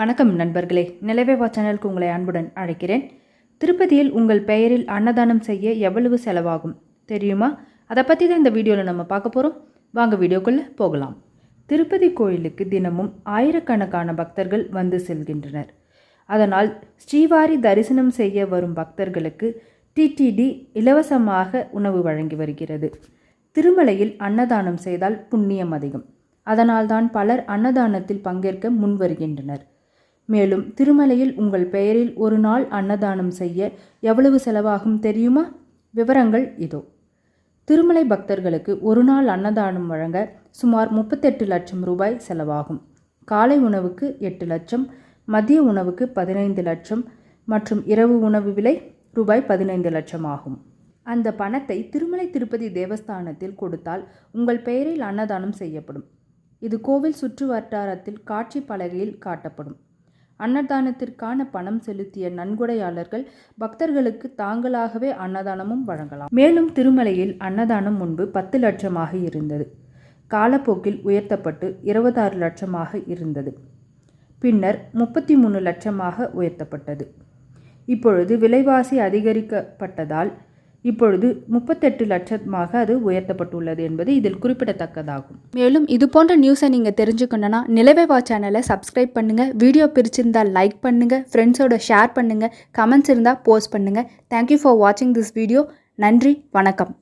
வணக்கம் நண்பர்களே. நிலவேவா சேனலுக்கு உங்களை அன்புடன் அழைக்கிறேன். திருப்பதியில் உங்கள் பெயரில் அன்னதானம் செய்ய எவ்வளவு செலவாகும் தெரியுமா? அதை பற்றி தான் இந்த வீடியோவில் நம்ம பார்க்க போகிறோம் வாங்க வீடியோக்குள்ளே போகலாம். திருப்பதி கோயிலுக்கு தினமும் ஆயிரக்கணக்கான பக்தர்கள் வந்து செல்கின்றனர். அதனால் ஸ்ரீவாரி தரிசனம் செய்ய வரும் பக்தர்களுக்கு டிடிடி இலவசமாக உணவு வழங்கி வருகிறது. திருமலையில் அன்னதானம் செய்தால் புண்ணியம் அதிகம். அதனால்தான் பலர் அன்னதானத்தில் பங்கேற்க முன்வருகின்றனர் மேலும் திருமலையில் உங்கள் பெயரில் ஒரு நாள் அன்னதானம் செய்ய எவ்வளவு செலவாகும் தெரியுமா? விவரங்கள் இதோ. திருமலை பக்தர்களுக்கு ஒரு நாள் அன்னதானம் வழங்க சுமார் முப்பத்தெட்டு லட்சம் ரூபாய் செலவாகும். காலை உணவுக்கு எட்டு லட்சம் மதிய உணவுக்கு பதினைந்து லட்சம் மற்றும் இரவு உணவு விலை ரூபாய் பதினைந்து லட்சம் ஆகும் அந்த பணத்தை திருமலை திருப்பதி தேவஸ்தானத்தில் கொடுத்தால் உங்கள் பெயரில் அன்னதானம் செய்யப்படும். இது கோவில் சுற்று வட்டாரத்தில் காட்சி பலகையில் காட்டப்படும். அன்னதானத்திற்கான பணம் செலுத்திய நன்கொடையாளர்கள் பக்தர்களுக்கு தாங்களாகவே அன்னதானமும் வழங்கலாம். மேலும் திருமலையில் அன்னதானம் முன்பு பத்து லட்சமாக இருந்தது. காலப்போக்கில் உயர்த்தப்பட்டு இருபத்தாறு லட்சமாக இருந்தது. பின்னர் முப்பத்தி மூணு லட்சமாக உயர்த்தப்பட்டது. இப்பொழுது விலைவாசி அதிகரிக்கப்பட்டதால் இப்பொழுது முப்பத்தெட்டு லட்சமாக அது உயர்த்தப்பட்டுள்ளது என்பது இதில் குறிப்பிடத்தக்கதாகும். மேலும் இது போன்ற நியூஸை நீங்கள் தெரிஞ்சுக்கணுன்னா நிலவேவா சேனலை சப்ஸ்கிரைப் பண்ணுங்கள் வீடியோ பிரிச்சிருந்தால் லைக் பண்ணுங்கள் ஃப்ரெண்ட்ஸோட ஷேர் பண்ணுங்கள் கமெண்ட்ஸ் இருந்தால் போஸ்ட் பண்ணுங்கள் தேங்க்யூ ஃபார் வாட்சிங் திஸ் வீடியோ நன்றி. வணக்கம்.